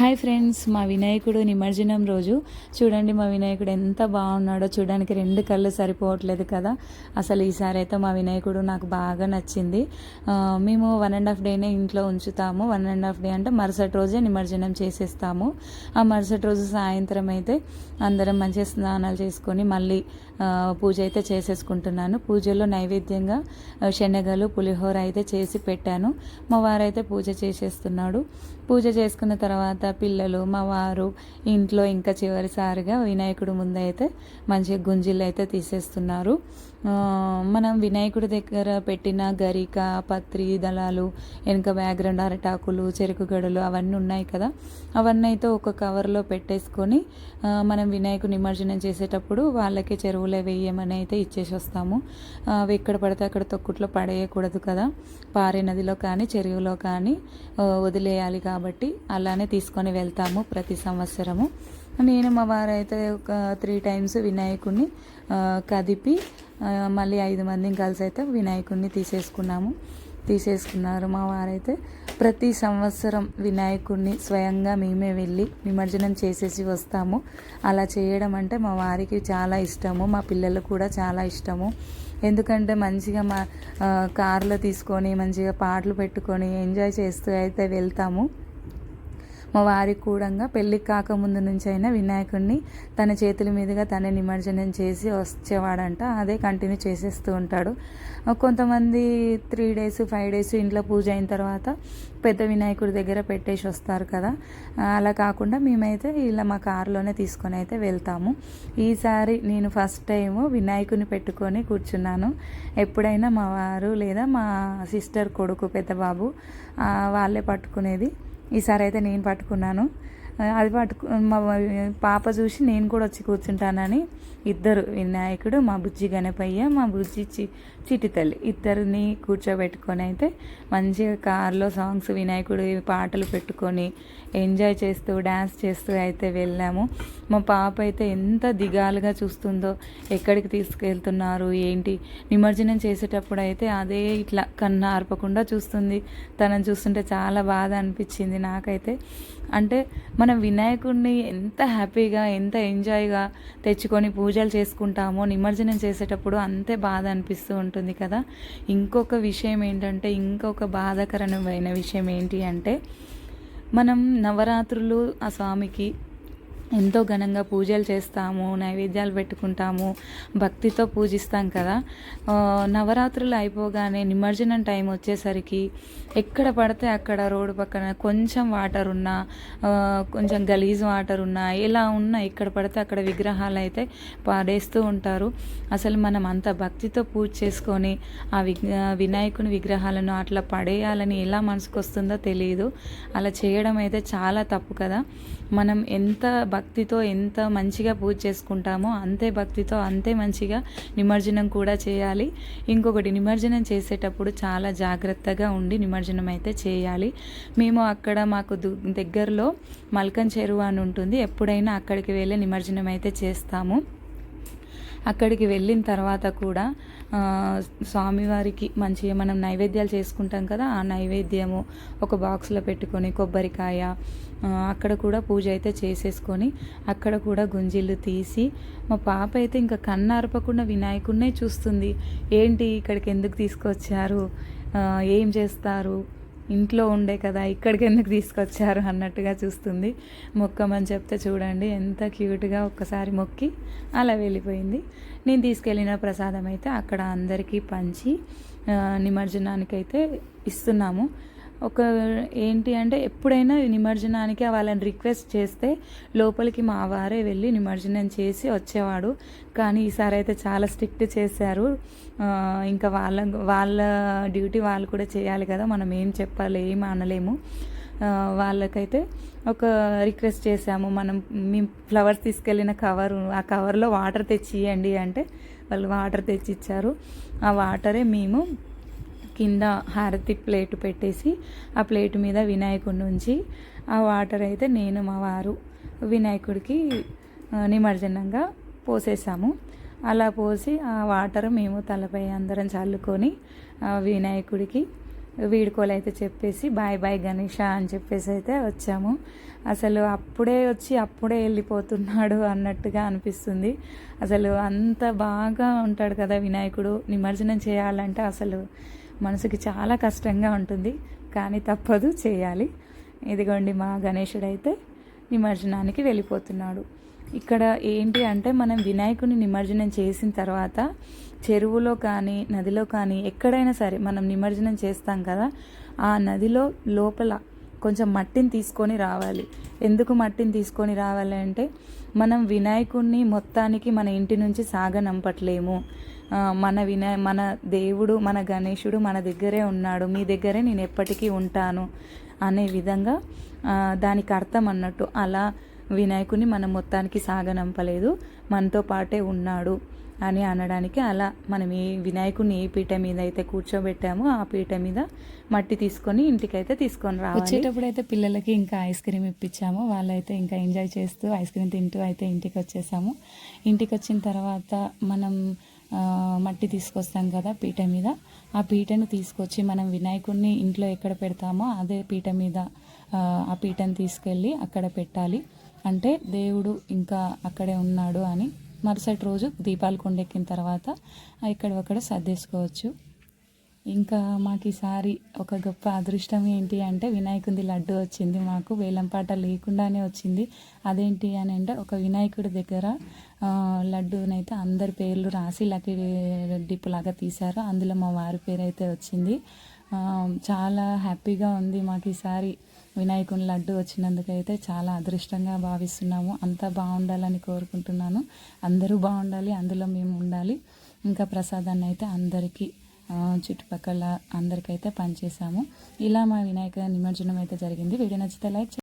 Hi friends మా వినాయకుడు నిమజ్జనం రోజు. చూడండి మా వినాయకుడు ఎంత బాగున్నాడో. చూడడానికి రెండు కళ్ళు సరిపోవట్లేదు కదా. అసలు ఈసారి అయితే మా వినాయకుడు నాకు బాగా నచ్చింది. మేము వన్ అండ్ హాఫ్ డేనే ఇంట్లో ఉంచుతాము. వన్ అండ్ హాఫ్ డే అంటే మరుసటి రోజే నిమజ్జనం చేసేస్తాము. ఆ మరుసటి రోజు సాయంత్రం అయితే అందరం మంచిగా స్నానాలు చేసుకొని మళ్ళీ పూజ అయితే చేసేసుకుంటున్నాను. పూజలో నైవేద్యంగా శనగలు పులిహోర అయితే చేసి పెట్టాను. మా వారైతే పూజ చేసేస్తున్నాడు. పూజ చేసుకున్న తర్వాత పిల్లలు మా వారు ఇంట్లో ఇంకా చివరిసారిగా వినాయకుడు ముందైతే మంచిగా గుంజిళ్ళు అయితే తీసేస్తున్నారు. మనం వినాయకుడి దగ్గర పెట్టిన గరిక పత్రి దళాలు వెనుక బ్యాక్గ్రౌండ్ అరటాకులు చెరుకు గడలు అవన్నీ ఉన్నాయి కదా. అవన్నీ అయితే ఒక కవర్లో పెట్టేసుకొని మనం వినాయకుడు నిమజ్జనం చేసేటప్పుడు వాళ్ళకి చెరువులో వేయమని అయితే ఇచ్చేసి వస్తాము అవి ఎక్కడ పడితే అక్కడ తొక్కుట్లో పడేయకూడదు కదా. పారే నదిలో కానీ చెరువులో కానీ వదిలేయాలి కాబట్టి అలానే తీసుకొని వెళ్తాము ప్రతి సంవత్సరము. నేను మా వారైతే ఒక త్రీ టైమ్స్ వినాయకుడిని కదిపి మళ్ళీ ఐదు మందిని కలిసి అయితే వినాయకుడిని తీసేసుకున్నాము. తీసేసుకున్నారు మా వారైతే. ప్రతి సంవత్సరం వినాయకుడిని స్వయంగా మేమే వెళ్ళి నిమజ్జనం చేసేసి వస్తాము. అలా చేయడం అంటే మా వారికి చాలా ఇష్టము మా పిల్లలకు కూడా చాలా ఇష్టము. ఎందుకంటే మంచిగా మా ఆ, కార్లో తీసుకొని మంచిగా పాటలు పెట్టుకొని ఎంజాయ్ చేస్తూ అయితే వెళ్తాము. మా వారికి కూడంగా పెళ్ళికి కాకముందు నుంచి అయినా వినాయకుడిని తన చేతుల మీదుగా తనే నిమజ్జనం చేసి వచ్చేవాడంట. అదే కంటిన్యూ చేసేస్తూ ఉంటాడు. కొంతమంది త్రీ డేస్ ఫైవ్ డేస్ ఇంట్లో పూజ అయిన తర్వాత పెద్ద వినాయకుడి దగ్గర పెట్టేసి వస్తారు కదా. అలా కాకుండా మేమైతే ఇలా మా కారులోనే తీసుకొని అయితే వెళ్తాము. ఈసారి నేను ఫస్ట్ టైం వినాయకుని పెట్టుకొని కూర్చున్నాను. ఎప్పుడైనా మా వారు లేదా మా సిస్టర్ కొడుకు పెద్ద బాబు వాళ్ళే పట్టుకునేది. ఈసారి అయితే నేను పట్టుకున్నాను. అది పట్టుకు మా పాప చూసి నేను కూడా వచ్చి కూర్చుంటానని ఇద్దరు వినాయకుడు మా బుజ్జి గణపయ్య మా బుజ్జి చి చిటి తల్లి. ఇద్దరిని కూర్చోబెట్టుకొని అయితే మంచిగా కార్లో సాంగ్స్ వినాయకుడి పాటలు పెట్టుకొని ఎంజాయ్ చేస్తూ డ్యాన్స్ చేస్తూ అయితే వెళ్ళాము. మా పాప అయితే ఎంత దిగాలుగా చూస్తుందో ఎక్కడికి తీసుకెళ్తున్నారు ఏంటి? నిమజ్జనం చేసేటప్పుడు అయితే అదే ఇట్లా కన్ను ఆర్పకుండా చూస్తుంది. తనని చూస్తుంటే చాలా బాధ అనిపించింది నాకైతే. అంటే మనం వినాయకుడిని ఎంత హ్యాపీగా ఎంత ఎంజాయ్గా తెచ్చుకొని పూజలు చేసుకుంటామో నిమజ్జనం చేసేటప్పుడు అంతే బాధ అనిపిస్తూ ఉంటుంది కదా. ఇంకొక విషయం ఏంటంటే ఇంకొక బాధాకరమైన విషయం ఏంటి అంటే మనం నవరాత్రులు ఆ స్వామికి ఎంతో ఘనంగా పూజలు చేస్తాము నైవేద్యాలు పెట్టుకుంటాము భక్తితో పూజిస్తాం కదా. నవరాత్రులు అయిపోగానే నిమజ్జనం టైం వచ్చేసరికి ఎక్కడ పడితే అక్కడ రోడ్డు పక్కన కొంచెం వాటర్ ఉన్నా కొంచెం గలీజ్ వాటర్ ఉన్నా ఎలా ఉన్నా ఎక్కడ పడితే అక్కడ విగ్రహాలు అయితే పాడేస్తూ ఉంటారు. అసలు మనం అంత భక్తితో పూజ చేసుకొని ఆ వినాయకుని విగ్రహాలను అట్లా పడేయాలని ఎలా మనసుకు వస్తుందో తెలియదు అలా చేయడం అయితే చాలా తప్పు కదా. మనం ఎంత భక్తితో ఎంత మంచిగా పూజ చేసుకుంటామో అంతే భక్తితో అంతే మంచిగా నిమజ్జనం కూడా చేయాలి. ఇంకొకటి నిమజ్జనం చేసేటప్పుడు చాలా జాగ్రత్తగా ఉండి నిమజ్జనం అయితే చేయాలి. మేము అక్కడ మాకు దగ్గరలో మల్కన్ చెరువు అని ఉంటుంది. ఎప్పుడైనా అక్కడికి వెళ్ళి నిమజ్జనం అయితే చేస్తాము. అక్కడికి వెళ్ళిన తర్వాత కూడా స్వామివారికి మంచిగా మనం నైవేద్యాలు చేసుకుంటాం కదా ఆ నైవేద్యము ఒక బాక్స్లో పెట్టుకొని కొబ్బరికాయ అక్కడ కూడా పూజ అయితే చేసేసుకొని అక్కడ కూడా గుంజిళ్ళు తీసి మా పాప అయితే ఇంకా కన్ను అరపకుండా వినాయకుడినే చూస్తుంది. ఏంటి ఇక్కడికి ఎందుకు తీసుకొచ్చారు? ఏం చేస్తారు? ఇంట్లో ఉండే కదా ఇక్కడికి ఎందుకు తీసుకొచ్చారు అన్నట్టుగా చూస్తుంది. మొక్కమని చెప్తే చూడండి ఎంత క్యూట్గా ఒక్కసారి మొక్కి అలా వెళ్ళిపోయింది. నేను తీసుకెళ్ళిన ప్రసాదం అయితే అక్కడ అందరికీ పంచి నిమజ్జనానికైతే ఇస్తున్నాము. ఒక ఏంటి అంటే ఎప్పుడైనా నిమజ్జనానికి వాళ్ళని రిక్వెస్ట్ చేస్తే లోపలికి మా వారే వెళ్ళి నిమజ్జనం చేసి వచ్చేవాడు. కానీ ఈసారి అయితే చాలా స్ట్రిక్ట్ చేశారు. ఇంకా వాళ్ళ వాళ్ళ డ్యూటీ వాళ్ళు కూడా చేయాలి కదా మనం ఏం చెప్పాలి ఏం అనలేము. వాళ్ళకైతే ఒక రిక్వెస్ట్ చేశాము. మనం మీ ఫ్లవర్స్ తీసుకెళ్ళిన కవర్ ఆ కవర్లో వాటర్ తెచ్చి ఇవ్వండి అంటే వాళ్ళు వాటర్ తెచ్చి ఇచ్చారు ఆ వాటరే మేము కింద హారతి ప్లేట్ పెట్టేసి ఆ ప్లేట్ మీద వినాయకుడిని ఉంచి ఆ వాటర్ అయితే నేను మా వారు వినాయకుడికి నిమజ్జనంగా పోసేసాము. అలా పోసి ఆ వాటర్ మేము తలపై అందరం చల్లుకొని వినాయకుడికి వీడుకోలు అయితే చెప్పేసి బాయ్ బాయ్ గణేష అని చెప్పేసి అయితే వచ్చాము. అసలు అప్పుడే వచ్చి అప్పుడే వెళ్ళిపోతున్నాడు అన్నట్టుగా అనిపిస్తుంది. అసలు అంత బాగా ఉంటాడు కదా వినాయకుడు. నిమజ్జనం చేయాలంటే అసలు మనసుకి చాలా కష్టంగా ఉంటుంది కానీ తప్పదు చేయాలి. ఇదిగోండి మా గణేషుడైతే నిమజ్జనానికి వెళ్ళిపోతున్నాడు. ఇక్కడ ఏంటి అంటే మనం వినాయకుని నిమజ్జనం చేసిన తర్వాత చెరువులో కానీ నదిలో కానీ ఎక్కడైనా సరే మనం నిమజ్జనం చేస్తాం కదా ఆ నదిలో లోపల కొంచెం మట్టిని తీసుకొని రావాలి. ఎందుకు మట్టిని తీసుకొని రావాలి అంటే మనం వినాయకుడిని మొత్తానికి మన ఇంటి నుంచి సాగనంపట్లేము. మన వినాయ మన దేవుడు మన గణేశుడు మన దగ్గరే ఉన్నాడు మీ దగ్గరే నేను ఎప్పటికీ ఉంటాను అనే విధంగా దానికి అర్థం అన్నట్టు అలా వినాయకుని మనం మొత్తానికి సాగనంపలేదు మనతో పాటే ఉన్నాడు అని అనడానికి అలా మనం ఏ వినాయకుడిని ఏ పీట మీద అయితే కూర్చోబెట్టామో ఆ పీట మీద మట్టి తీసుకొని ఇంటికైతే తీసుకొని రావాలి. వచ్చేటప్పుడు అయితే పిల్లలకి ఇంకా ఐస్ క్రీమ్ ఇప్పించాము వాళ్ళైతే ఇంకా ఎంజాయ్ చేస్తూ ఐస్ క్రీమ్ తింటూ అయితే ఇంటికి వచ్చేసాము ఇంటికి వచ్చిన తర్వాత మనం మట్టి తీసుకొస్తాం కదా పీట మీద. ఆ పీటను తీసుకొచ్చి మనం వినాయకుడిని ఇంట్లో ఎక్కడ పెడతామో అదే పీట మీద ఆ, పీటను తీసుకెళ్ళి అక్కడ పెట్టాలి. అంటే దేవుడు ఇంకా అక్కడే ఉన్నాడు అని మరుసటి రోజు దీపాలు కొండెక్కిన తర్వాత ఇక్కడ ఒకడ సర్దేసుకోవచ్చు. ఇంకా మాకు ఈసారి ఒక గొప్ప అదృష్టం ఏంటి అంటే వినాయకుడి లడ్డు వచ్చింది మాకు వేలంపాట లేకుండానే వచ్చింది. అదేంటి అని అంటే ఒక వినాయకుడి దగ్గర లడ్డూనైతే అందరి పేర్లు రాసి లక్కీ డిప్పు లాగా తీశారు. అందులో మా వారి పేరు అయితే వచ్చింది చాలా హ్యాపీగా ఉంది మాకు ఈసారి వినాయకుని లడ్డు వచ్చినందుకైతే చాలా అదృష్టంగా భావిస్తున్నాము. అంతా బాగుండాలని కోరుకుంటున్నాను. అందరూ బాగుండాలి అందులో మేము ఉండాలి. ఇంకా ప్రసాదాన్ని అయితే అందరికీ చుట్టుపక్కల అందరికైతే పనిచేసాము ఇలా మా వినాయక నిమజ్జనం అయితే జరిగింది. వీడియో నచ్చితే లైక్